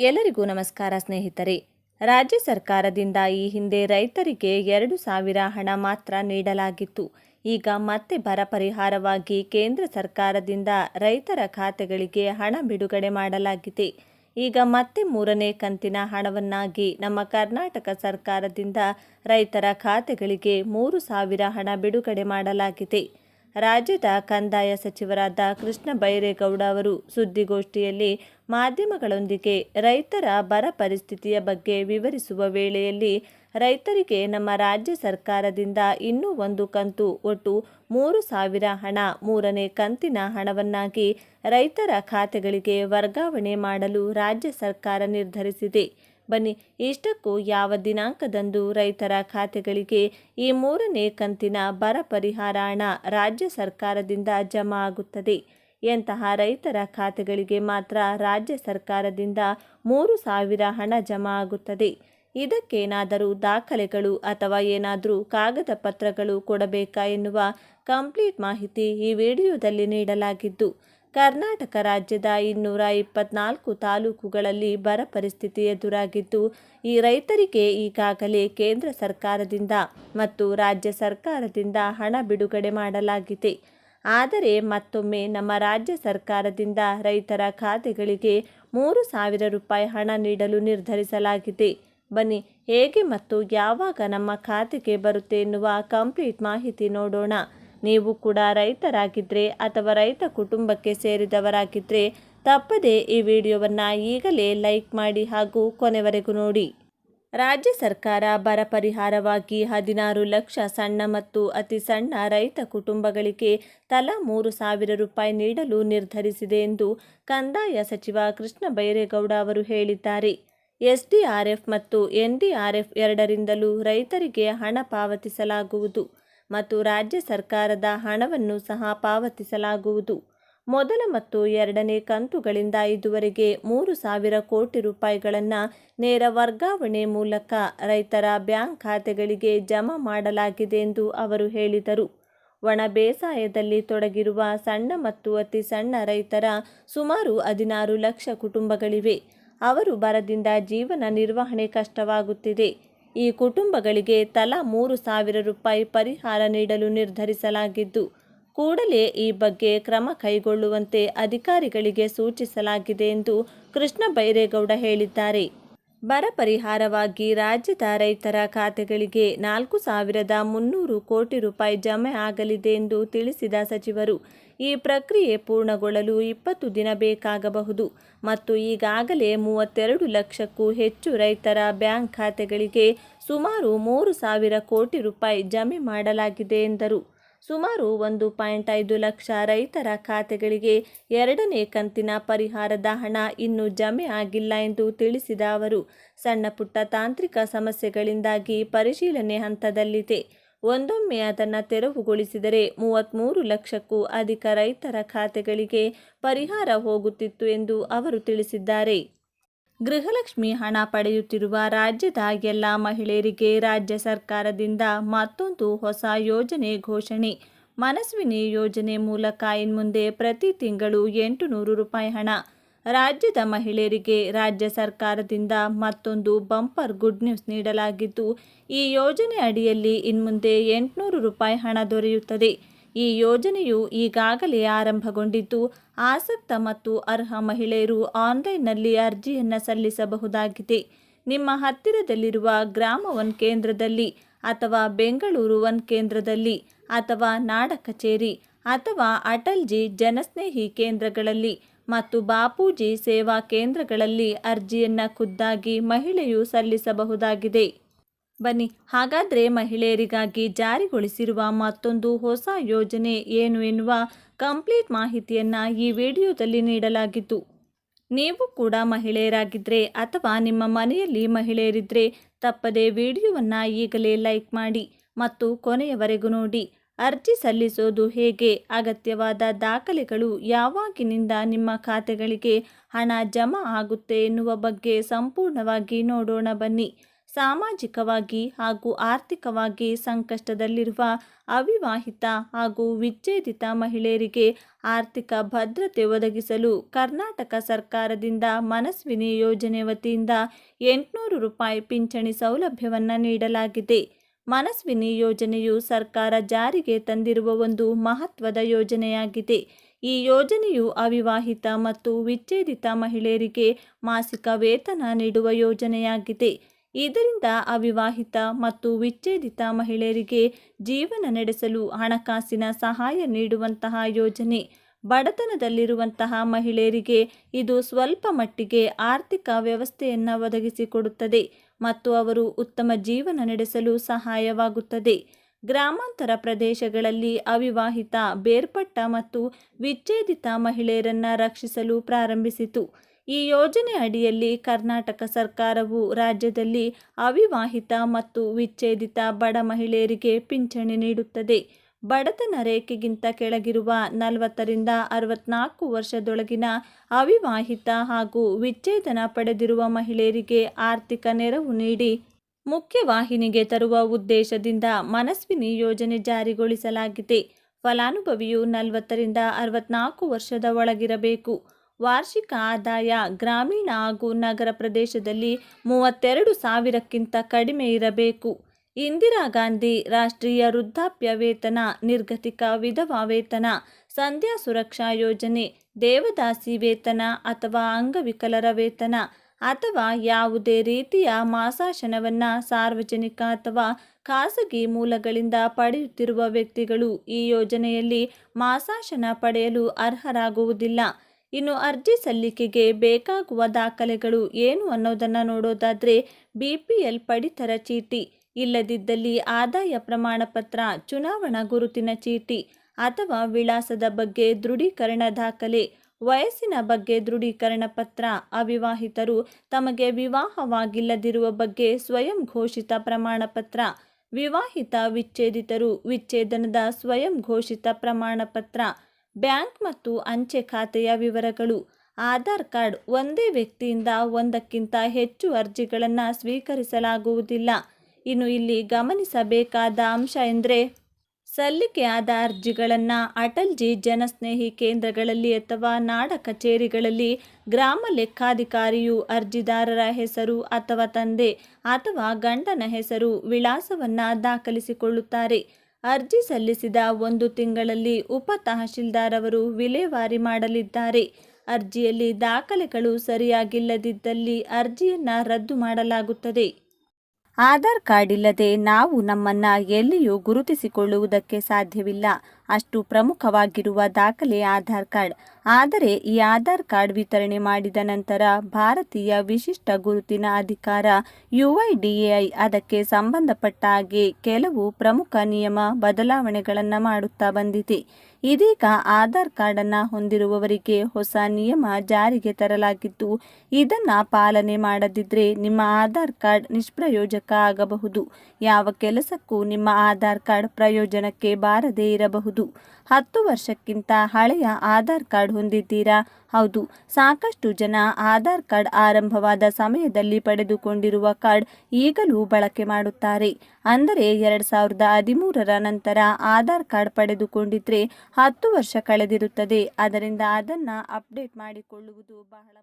ಎಲ್ಲರಿಗೂ ನಮಸ್ಕಾರ ಸ್ನೇಹಿತರೆ. ರಾಜ್ಯ ಸರ್ಕಾರದಿಂದ ಈ ಹಿಂದೆ ರೈತರಿಗೆ ಎರಡು ಸಾವಿರ ಹಣ ಮಾತ್ರ ನೀಡಲಾಗಿತ್ತು. ಈಗ ಮತ್ತೆ ಬರ ಪರಿಹಾರವಾಗಿ ಕೇಂದ್ರ ಸರ್ಕಾರದಿಂದ ರೈತರ ಖಾತೆಗಳಿಗೆ ಹಣ ಬಿಡುಗಡೆ ಮಾಡಲಾಗಿದೆ. ಈಗ ಮತ್ತೆ ಮೂರನೇ ಕಂತಿನ ಹಣವನ್ನಾಗಿ ನಮ್ಮ ಕರ್ನಾಟಕ ಸರ್ಕಾರದಿಂದ ರೈತರ ಖಾತೆಗಳಿಗೆ ಮೂರು ಸಾವಿರ ಹಣ ಬಿಡುಗಡೆ ಮಾಡಲಾಗಿದೆ. ರಾಜ್ಯದ ಕಂದಾಯ ಸಚಿವರಾದ ಕೃಷ್ಣ ಬೈರೇಗೌಡ ಅವರು ಸುದ್ದಿಗೋಷ್ಠಿಯಲ್ಲಿ ಮಾಧ್ಯಮಗಳೊಂದಿಗೆ ರೈತರ ಬರ ಪರಿಸ್ಥಿತಿಯ ಬಗ್ಗೆ ವಿವರಿಸುವ ವೇಳೆಯಲ್ಲಿ, ರೈತರಿಗೆ ನಮ್ಮ ರಾಜ್ಯ ಸರ್ಕಾರದಿಂದ ಇನ್ನೂ ಒಂದು ಕಂತು ಒಟ್ಟು ಮೂರು ಸಾವಿರ ಹಣ, ಮೂರನೇ ಕಂತಿನ ಹಣವನ್ನಾಗಿ ರೈತರ ಖಾತೆಗಳಿಗೆ ವರ್ಗಾವಣೆ ಮಾಡಲು ರಾಜ್ಯ ಸರ್ಕಾರ ನಿರ್ಧರಿಸಿದೆ. ಬನ್ನಿ, ಇಷ್ಟಕ್ಕೂ ಯಾವ ದಿನಾಂಕದಂದು ರೈತರ ಖಾತೆಗಳಿಗೆ ಈ ಮೂರನೇ ಕಂತಿನ ಬರ ಪರಿಹಾರ ಹಣ ರಾಜ್ಯ ಸರ್ಕಾರದಿಂದ ಜಮಾ ಆಗುತ್ತದೆ? ಎಂತಹ ರೈತರ ಖಾತೆಗಳಿಗೆ ಮಾತ್ರ ರಾಜ್ಯ ಸರ್ಕಾರದಿಂದ ಮೂರು ಸಾವಿರ ಹಣ ಜಮಾ ಆಗುತ್ತದೆ? ಇದಕ್ಕೇನಾದರೂ ದಾಖಲೆಗಳು ಅಥವಾ ಏನಾದರೂ ಕಾಗದ ಪತ್ರಗಳು ಕೊಡಬೇಕಾ ಎನ್ನುವ ಕಂಪ್ಲೀಟ್ ಮಾಹಿತಿ ಈ ವಿಡಿಯೋದಲ್ಲಿ ನೀಡಲಾಗಿದ್ದು ಕರ್ನಾಟಕ ರಾಜ್ಯದ ಇನ್ನೂರ ಇಪ್ಪತ್ನಾಲ್ಕು ತಾಲೂಕುಗಳಲ್ಲಿ ಬರ ಪರಿಸ್ಥಿತಿ ಎದುರಾಗಿದ್ದು, ಈ ರೈತರಿಗೆ ಈಗಾಗಲೇ ಕೇಂದ್ರ ಸರ್ಕಾರದಿಂದ ಮತ್ತು ರಾಜ್ಯ ಸರ್ಕಾರದಿಂದ ಹಣ ಬಿಡುಗಡೆ ಮಾಡಲಾಗಿದೆ. ಆದರೆ ಮತ್ತೊಮ್ಮೆ ನಮ್ಮ ರಾಜ್ಯ ಸರ್ಕಾರದಿಂದ ರೈತರ ಖಾತೆಗಳಿಗೆ ಮೂರು ಸಾವಿರ ರೂಪಾಯಿ ಹಣ ನೀಡಲು ನಿರ್ಧರಿಸಲಾಗಿದೆ. ಬನ್ನಿ, ಹೇಗೆ ಮತ್ತು ಯಾವಾಗ ನಮ್ಮ ಖಾತೆಗೆ ಬರುತ್ತೆ ಎನ್ನುವ ಕಂಪ್ಲೀಟ್ ಮಾಹಿತಿ ನೋಡೋಣ. ನೀವು ಕೂಡ ರೈತರಾಗಿದ್ದರೆ ಅಥವಾ ರೈತ ಕುಟುಂಬಕ್ಕೆ ಸೇರಿದವರಾಗಿದ್ದರೆ ತಪ್ಪದೇ ಈ ವಿಡಿಯೋವನ್ನು ಈಗಲೇ ಲೈಕ್ ಮಾಡಿ ಹಾಗೂ ಕೊನೆವರೆಗೂ ನೋಡಿ. ರಾಜ್ಯ ಸರ್ಕಾರ ಬರ ಪರಿಹಾರವಾಗಿ ಹದಿನಾರು ಲಕ್ಷ ಸಣ್ಣ ಮತ್ತು ಅತಿ ಸಣ್ಣ ರೈತ ಕುಟುಂಬಗಳಿಗೆ ತಲಾ ಮೂರು ಸಾವಿರ ರೂಪಾಯಿ ನೀಡಲು ನಿರ್ಧರಿಸಿದೆ ಎಂದು ಕಂದಾಯ ಸಚಿವ ಕೃಷ್ಣ ಬೈರೇಗೌಡ ಅವರು ಹೇಳಿದ್ದಾರೆ. ಎಸ್ಡಿಆರ್ಎಫ್ ಮತ್ತು ಎನ್ಡಿಆರ್ಎಫ್ ಎರಡರಿಂದಲೂ ರೈತರಿಗೆ ಹಣ ಪಾವತಿಸಲಾಗುವುದು. ಮತ್ತು ರಾಜ್ಯ ಸರ್ಕಾರದ ಹಣವನ್ನು ಸಹ ಪಾವತಿಸಲಾಗುವುದು. ಮೊದಲ ಮತ್ತು ಎರಡನೇ ಕಂತುಗಳಿಂದ ಇದುವರೆಗೆ ಮೂರು ಸಾವಿರ ಕೋಟಿ ರೂಪಾಯಿಗಳನ್ನು ನೇರ ವರ್ಗಾವಣೆ ಮೂಲಕ ರೈತರ ಬ್ಯಾಂಕ್ ಖಾತೆಗಳಿಗೆ ಜಮಾ ಮಾಡಲಾಗಿದೆ ಎಂದು ಅವರು ಹೇಳಿದರು. ಒಣ ಬೇಸಾಯದಲ್ಲಿ ತೊಡಗಿರುವ ಸಣ್ಣ ಮತ್ತು ಅತಿ ಸಣ್ಣ ರೈತರ ಸುಮಾರು ಹದಿನಾರು ಲಕ್ಷ ಕುಟುಂಬಗಳಿವೆ. ಅವರು ಬರದಿಂದ ಜೀವನ ನಿರ್ವಹಣೆ ಕಷ್ಟವಾಗುತ್ತಿದೆ. ಈ ಕುಟುಂಬಗಳಿಗೆ ತಲಾ ಮೂರು ಸಾವಿರ ರೂಪಾಯಿ ಪರಿಹಾರ ನೀಡಲು ನಿರ್ಧರಿಸಲಾಗಿದ್ದು, ಕೂಡಲೇ ಈ ಬಗ್ಗೆ ಕ್ರಮ ಕೈಗೊಳ್ಳುವಂತೆ ಅಧಿಕಾರಿಗಳಿಗೆ ಸೂಚಿಸಲಾಗಿದೆ ಎಂದು ಕೃಷ್ಣ ಬೈರೇಗೌಡ ಹೇಳಿದ್ದಾರೆ. ಬರ ಪರಿಹಾರವಾಗಿ ರಾಜ್ಯದ ರೈತರ ಖಾತೆಗಳಿಗೆ ನಾಲ್ಕು ಸಾವಿರದ ಮುನ್ನೂರು ಕೋಟಿ ರೂಪಾಯಿ ಜಮೆ ಆಗಲಿದೆ ಎಂದು ತಿಳಿಸಿದ ಸಚಿವರು ಈ ಪ್ರಕ್ರಿಯೆ ಪೂರ್ಣಗೊಳ್ಳಲು ಇಪ್ಪತ್ತು ದಿನ ಬೇಕಾಗಬಹುದು ಮತ್ತು ಈಗಾಗಲೇ ಮೂವತ್ತೆರಡು ಲಕ್ಷಕ್ಕೂ ಹೆಚ್ಚು ರೈತರ ಬ್ಯಾಂಕ್ ಖಾತೆಗಳಿಗೆ ಸುಮಾರು ಮೂರು ಸಾವಿರ ಕೋಟಿ ರೂಪಾಯಿ ಜಮೆ ಮಾಡಲಾಗಿದೆ ಎಂದರು. ಸುಮಾರು ಒಂದು ಪಾಯಿಂಟ್ ಐದು ಲಕ್ಷ ರೈತರ ಖಾತೆಗಳಿಗೆ ಎರಡನೇ ಕಂತಿನ ಪರಿಹಾರದ ಹಣ ಇನ್ನೂ ಜಮೆ ಆಗಿಲ್ಲ ಎಂದು ತಿಳಿಸಿದ ಅವರು ಸಣ್ಣ ಪುಟ್ಟ ತಾಂತ್ರಿಕ ಸಮಸ್ಯೆಗಳಿಂದಾಗಿ ಪರಿಶೀಲನೆ ಹಂತದಲ್ಲಿದೆ. ಒಂದೊಮ್ಮೆ ಅದನ್ನು ತೆರವುಗೊಳಿಸಿದರೆ ಮೂವತ್ತ್ಮೂರು ಲಕ್ಷಕ್ಕೂ ಅಧಿಕ ರೈತರ ಖಾತೆಗಳಿಗೆ ಪರಿಹಾರ ಹೋಗುತ್ತಿತ್ತು ಎಂದು ಅವರು ತಿಳಿಸಿದ್ದಾರೆ. ಗೃಹಲಕ್ಷ್ಮಿ ಹಣ ಪಡೆಯುತ್ತಿರುವ ರಾಜ್ಯದ ಎಲ್ಲ ಮಹಿಳೆಯರಿಗೆ ರಾಜ್ಯ ಸರ್ಕಾರದಿಂದ ಮತ್ತೊಂದು ಹೊಸ ಯೋಜನೆ ಘೋಷಣೆ. ಮನಸ್ವಿನಿ ಯೋಜನೆ ಮೂಲಕ ಇನ್ಮುಂದೆ ಪ್ರತಿ ತಿಂಗಳು ಎಂಟು ನೂರು ರೂಪಾಯಿ ಹಣ ರಾಜ್ಯದ ಮಹಿಳೆಯರಿಗೆ ರಾಜ್ಯ ಸರ್ಕಾರದಿಂದ ಮತ್ತೊಂದು ಬಂಪರ್ ಗುಡ್ ನ್ಯೂಸ್ ನೀಡಲಾಗಿದ್ದು, ಈ ಯೋಜನೆ ಅಡಿಯಲ್ಲಿ ಇನ್ಮುಂದೆ ಎಂಟುನೂರು ರೂಪಾಯಿ ಹಣ ದೊರೆಯುತ್ತದೆ. ಈ ಯೋಜನೆಯು ಈಗಾಗಲೇ ಆರಂಭಗೊಂಡಿದ್ದು, ಆಸಕ್ತ ಮತ್ತು ಅರ್ಹ ಮಹಿಳೆಯರು ಆನ್ಲೈನ್ನಲ್ಲಿ ಅರ್ಜಿಯನ್ನು ಸಲ್ಲಿಸಬಹುದಾಗಿದೆ. ನಿಮ್ಮ ಹತ್ತಿರದಲ್ಲಿರುವ ಗ್ರಾಮ ಒನ್ ಕೇಂದ್ರದಲ್ಲಿ ಅಥವಾ ಬೆಂಗಳೂರು ಒನ್ ಕೇಂದ್ರದಲ್ಲಿ ಅಥವಾ ನಾಡ ಕಚೇರಿ ಅಥವಾ ಅಟಲ್ಜಿ ಜನಸ್ನೇಹಿ ಕೇಂದ್ರಗಳಲ್ಲಿ ಮತ್ತು ಬಾಪೂಜಿ ಸೇವಾ ಕೇಂದ್ರಗಳಲ್ಲಿ ಅರ್ಜಿಯನ್ನು ಖುದ್ದಾಗಿ ಮಹಿಳೆಯು ಸಲ್ಲಿಸಬಹುದಾಗಿದೆ. ಬನ್ನಿ, ಹಾಗಾದರೆ ಮಹಿಳೆಯರಿಗಾಗಿ ಜಾರಿಗೊಳಿಸಿರುವ ಮತ್ತೊಂದು ಹೊಸ ಯೋಜನೆ ಏನು ಎನ್ನುವ ಕಂಪ್ಲೀಟ್ ಮಾಹಿತಿಯನ್ನು ಈ ವಿಡಿಯೋದಲ್ಲಿ ನೀಡಲಾಗಿತ್ತು ನೀವು ಕೂಡ ಮಹಿಳೆಯರಾಗಿದ್ದರೆ ಅಥವಾ ನಿಮ್ಮ ಮನೆಯಲ್ಲಿ ಮಹಿಳೆಯರಿದ್ದರೆ ತಪ್ಪದೇ ವಿಡಿಯೋವನ್ನು ಈಗಲೇ ಲೈಕ್ ಮಾಡಿ ಮತ್ತು ಕೊನೆಯವರೆಗೂ ನೋಡಿ. ಅರ್ಜಿ ಸಲ್ಲಿಸೋದು ಹೇಗೆ? ಅಗತ್ಯವಾದ ದಾಖಲೆಗಳು ಯಾವಾಗಿನಿಂದ ನಿಮ್ಮ ಖಾತೆಗಳಿಗೆ ಹಣ ಜಮಾ ಆಗುತ್ತೆ ಎನ್ನುವ ಬಗ್ಗೆ ಸಂಪೂರ್ಣವಾಗಿ ನೋಡೋಣ ಬನ್ನಿ. ಸಾಮಾಜಿಕವಾಗಿ ಹಾಗೂ ಆರ್ಥಿಕವಾಗಿ ಸಂಕಷ್ಟದಲ್ಲಿರುವ ಅವಿವಾಹಿತ ಹಾಗೂ ವಿಚ್ಛೇದಿತ ಮಹಿಳೆಯರಿಗೆ ಆರ್ಥಿಕ ಭದ್ರತೆ ಒದಗಿಸಲು ಕರ್ನಾಟಕ ಸರ್ಕಾರದಿಂದ ಮನಸ್ವಿನಿ ಯೋಜನೆ ವತಿಯಿಂದ ಎಂಟುನೂರು ರೂಪಾಯಿ ಪಿಂಚಣಿ ಸೌಲಭ್ಯವನ್ನು ನೀಡಲಾಗಿದೆ. ಮನಸ್ವಿನಿ ಯೋಜನೆಯು ಸರ್ಕಾರ ಜಾರಿಗೆ ತಂದಿರುವ ಒಂದು ಮಹತ್ವದ ಯೋಜನೆಯಾಗಿದೆ. ಈ ಯೋಜನೆಯು ಅವಿವಾಹಿತ ಮತ್ತು ವಿಚ್ಛೇದಿತ ಮಹಿಳೆಯರಿಗೆ ಮಾಸಿಕ ವೇತನ ನೀಡುವ ಯೋಜನೆಯಾಗಿದೆ. ಇದರಿಂದ ಅವಿವಾಹಿತ ಮತ್ತು ವಿಚ್ಛೇದಿತ ಮಹಿಳೆಯರಿಗೆ ಜೀವನ ನಡೆಸಲು ಹಣಕಾಸಿನ ಸಹಾಯ ನೀಡುವಂತಹ ಯೋಜನೆ. ಬಡತನದಲ್ಲಿರುವಂತಹ ಮಹಿಳೆಯರಿಗೆ ಇದು ಸ್ವಲ್ಪ ಮಟ್ಟಿಗೆ ಆರ್ಥಿಕ ವ್ಯವಸ್ಥೆಯನ್ನು ಒದಗಿಸಿಕೊಡುತ್ತದೆ. ಮತ್ತು ಅವರು ಉತ್ತಮ ಜೀವನ ನಡೆಸಲು ಸಹಾಯವಾಗುತ್ತದೆ. ಗ್ರಾಮಾಂತರ ಪ್ರದೇಶಗಳಲ್ಲಿ ಅವಿವಾಹಿತ, ಬೇರ್ಪಟ್ಟ ಮತ್ತು ವಿಚ್ಛೇದಿತ ಮಹಿಳೆಯರನ್ನು ರಕ್ಷಿಸಲು ಪ್ರಾರಂಭಿಸಿತು. ಈ ಯೋಜನೆ ಅಡಿಯಲ್ಲಿ ಕರ್ನಾಟಕ ಸರ್ಕಾರವು ರಾಜ್ಯದಲ್ಲಿ ಅವಿವಾಹಿತ ಮತ್ತು ವಿಚ್ಛೇದಿತ ಬಡ ಮಹಿಳೆಯರಿಗೆ ಪಿಂಚಣಿ ನೀಡುತ್ತದೆ. ಬಡತನ ರೇಖೆಗಿಂತ ಕೆಳಗಿರುವ ನಲವತ್ತರಿಂದ ಅರವತ್ನಾಲ್ಕು ವರ್ಷದೊಳಗಿನ ಅವಿವಾಹಿತ ಹಾಗೂ ವಿಚ್ಛೇದನ ಪಡೆದಿರುವ ಮಹಿಳೆಯರಿಗೆ ಆರ್ಥಿಕ ನೆರವು ನೀಡಿ ಮುಖ್ಯವಾಹಿನಿಗೆ ತರುವ ಉದ್ದೇಶದಿಂದ ಮನಸ್ವಿನಿ ಯೋಜನೆ ಜಾರಿಗೊಳಿಸಲಾಗಿದೆ. ಫಲಾನುಭವಿಯು ನಲವತ್ತರಿಂದ ಅರವತ್ನಾಲ್ಕು ವರ್ಷದ ಒಳಗಿರಬೇಕು. ವಾರ್ಷಿಕ ಆದಾಯ ಗ್ರಾಮೀಣ ಹಾಗೂ ನಗರ ಪ್ರದೇಶದಲ್ಲಿ ಮೂವತ್ತೆರಡು ಸಾವಿರಕ್ಕಿಂತ ಕಡಿಮೆ ಇರಬೇಕು. ಇಂದಿರಾ ಗಾಂಧಿ ರಾಷ್ಟ್ರೀಯ ವೃದ್ಧಾಪ್ಯ ವೇತನ ನಿರ್ಗತಿಕ ವಿಧವಾ ವೇತನ, ಸಂಧ್ಯಾ ಸುರಕ್ಷಾ ಯೋಜನೆ, ದೇವದಾಸಿ ವೇತನ ಅಥವಾ ಅಂಗವಿಕಲರ ವೇತನ ಅಥವಾ ಯಾವುದೇ ರೀತಿಯ ಮಾಸಾಶನವನ್ನು ಸಾರ್ವಜನಿಕ ಅಥವಾ ಖಾಸಗಿ ಮೂಲಗಳಿಂದ ಪಡೆಯುತ್ತಿರುವ ವ್ಯಕ್ತಿಗಳು ಈ ಯೋಜನೆಯಲ್ಲಿ ಮಾಸಾಶನ ಪಡೆಯಲು ಅರ್ಹರಾಗುವುದಿಲ್ಲ. ಇನ್ನು ಅರ್ಜಿ ಸಲ್ಲಿಕೆಗೆ ಬೇಕಾಗುವ ದಾಖಲೆಗಳು ಏನು ಅನ್ನೋದನ್ನು ನೋಡೋದಾದರೆ ಬಿ ಪಿ ಎಲ್ ಪಡಿತರ ಚೀಟಿ. ಇಲ್ಲದಿದ್ದಲ್ಲಿ ಆದಾಯ ಪ್ರಮಾಣ ಪತ್ರ ಚುನಾವಣಾ ಗುರುತಿನ ಚೀಟಿ ಅಥವಾ ವಿಳಾಸದ ಬಗ್ಗೆ ದೃಢೀಕರಣ ದಾಖಲೆ, ವಯಸ್ಸಿನ ಬಗ್ಗೆ ದೃಢೀಕರಣ ಪತ್ರ, ಅವಿವಾಹಿತರು ತಮಗೆ ವಿವಾಹವಾಗಿಲ್ಲದಿರುವ ಬಗ್ಗೆ ಸ್ವಯಂ ಘೋಷಿತ ಪ್ರಮಾಣ ಪತ್ರ ವಿವಾಹಿತ ವಿಚ್ಛೇದಿತರು ವಿಚ್ಛೇದನದ ಸ್ವಯಂ ಘೋಷಿತ ಪ್ರಮಾಣ ಪತ್ರ ಬ್ಯಾಂಕ್ ಮತ್ತು ಅಂಚೆ ಖಾತೆಯ ವಿವರಗಳು, ಆಧಾರ್ ಕಾರ್ಡ್ ಒಂದೇ ವ್ಯಕ್ತಿಯಿಂದ ಒಂದಕ್ಕಿಂತ ಹೆಚ್ಚು ಅರ್ಜಿಗಳನ್ನು ಸ್ವೀಕರಿಸಲಾಗುವುದಿಲ್ಲ. ಇನ್ನು ಇಲ್ಲಿ ಗಮನಿಸಬೇಕಾದ ಅಂಶ ಎಂದರೆ ಸಲ್ಲಿಕೆಯಾದ ಅರ್ಜಿಗಳನ್ನು ಅಟಲ್ಜಿ ಜನಸ್ನೇಹಿ ಕೇಂದ್ರಗಳಲ್ಲಿ ಅಥವಾ ನಾಡ ಕಚೇರಿಗಳಲ್ಲಿ ಗ್ರಾಮ ಲೆಕ್ಕಾಧಿಕಾರಿಯು ಅರ್ಜಿದಾರರ ಹೆಸರು ಅಥವಾ ತಂದೆ ಅಥವಾ ಗಂಡನ ಹೆಸರು ವಿಳಾಸವನ್ನು ದಾಖಲಿಸಿಕೊಳ್ಳುತ್ತಾರೆ. ಅರ್ಜಿ ಸಲ್ಲಿಸಿದ ಒಂದು ತಿಂಗಳಲ್ಲಿ ಉಪ ತಹಶೀಲ್ದಾರ್ ಅವರು ವಿಲೇವಾರಿ ಮಾಡಲಿದ್ದಾರೆ. ಅರ್ಜಿಯಲ್ಲಿ ದಾಖಲೆಗಳು ಸರಿಯಾಗಿಲ್ಲದಿದ್ದಲ್ಲಿ ಅರ್ಜಿಯನ್ನು ರದ್ದು ಮಾಡಲಾಗುತ್ತದೆ. ಆಧಾರ್ ಕಾರ್ಡ್ ಇಲ್ಲದೆ ನಾವು ನಮ್ಮನ್ನ ಎಲ್ಲಿಯೂ ಗುರುತಿಸಿಕೊಳ್ಳುವುದಕ್ಕೆ ಸಾಧ್ಯವಿಲ್ಲ. ಅಷ್ಟು ಪ್ರಮುಖವಾಗಿರುವ ದಾಖಲೆ ಆಧಾರ್ ಕಾರ್ಡ್. ಆದರೆ ಈ ಆಧಾರ್ ಕಾರ್ಡ್ ವಿತರಣೆ ಮಾಡಿದ ನಂತರ ಭಾರತೀಯ ವಿಶಿಷ್ಟ ಗುರುತಿನ ಅಧಿಕಾರ ಯುಐಡಿಎಐ ಅದಕ್ಕೆ ಸಂಬಂಧಪಟ್ಟ ಹಾಗೆ ಕೆಲವು ಪ್ರಮುಖ ನಿಯಮ ಬದಲಾವಣೆಗಳನ್ನು ಮಾಡುತ್ತಾ ಬಂದಿದೆ. ಇದೀಗ ಆಧಾರ್ ಕಾರ್ಡನ್ನು ಹೊಂದಿರುವವರಿಗೆ ಹೊಸ ನಿಯಮ ಜಾರಿಗೆ ತರಲಾಗಿದ್ದು ಇದನ್ನು ಪಾಲನೆ ಮಾಡದಿದ್ದರೆ ನಿಮ್ಮ ಆಧಾರ್ ಕಾರ್ಡ್ ನಿಷ್ಪ್ರಯೋಜಕ ಆಗಬಹುದು. ಯಾವ ಕೆಲಸಕ್ಕೂ ನಿಮ್ಮ ಆಧಾರ್ ಕಾರ್ಡ್ ಪ್ರಯೋಜನಕ್ಕೆ ಬಾರದೇ ಇರಬಹುದು. ಹತ್ತು ವರ್ಷಕ್ಕಿಂತ ಹಳೆಯ ಆಧಾರ್ ಕಾರ್ಡ್ ಹೊಂದಿದ್ದೀರಾ? ಹೌದು, ಸಾಕಷ್ಟು ಜನ ಆಧಾರ್ ಕಾರ್ಡ್ ಆರಂಭವಾದ ಸಮಯದಲ್ಲಿ ಪಡೆದುಕೊಂಡಿರುವ ಕಾರ್ಡ್ ಈಗಲೂ ಬಳಕೆ ಮಾಡುತ್ತಾರೆ. ಅಂದರೆ ಎರಡು ಸಾವಿರದ ಹದಿಮೂರರ ನಂತರ ಆಧಾರ್ ಕಾರ್ಡ್ ಪಡೆದುಕೊಂಡಿದ್ರೆ ಹತ್ತು ವರ್ಷ ಕಳೆದಿರುತ್ತದೆ. ಅದರಿಂದ ಅದನ್ನು ಅಪ್ಡೇಟ್ ಮಾಡಿಕೊಳ್ಳುವುದು ಬಹಳ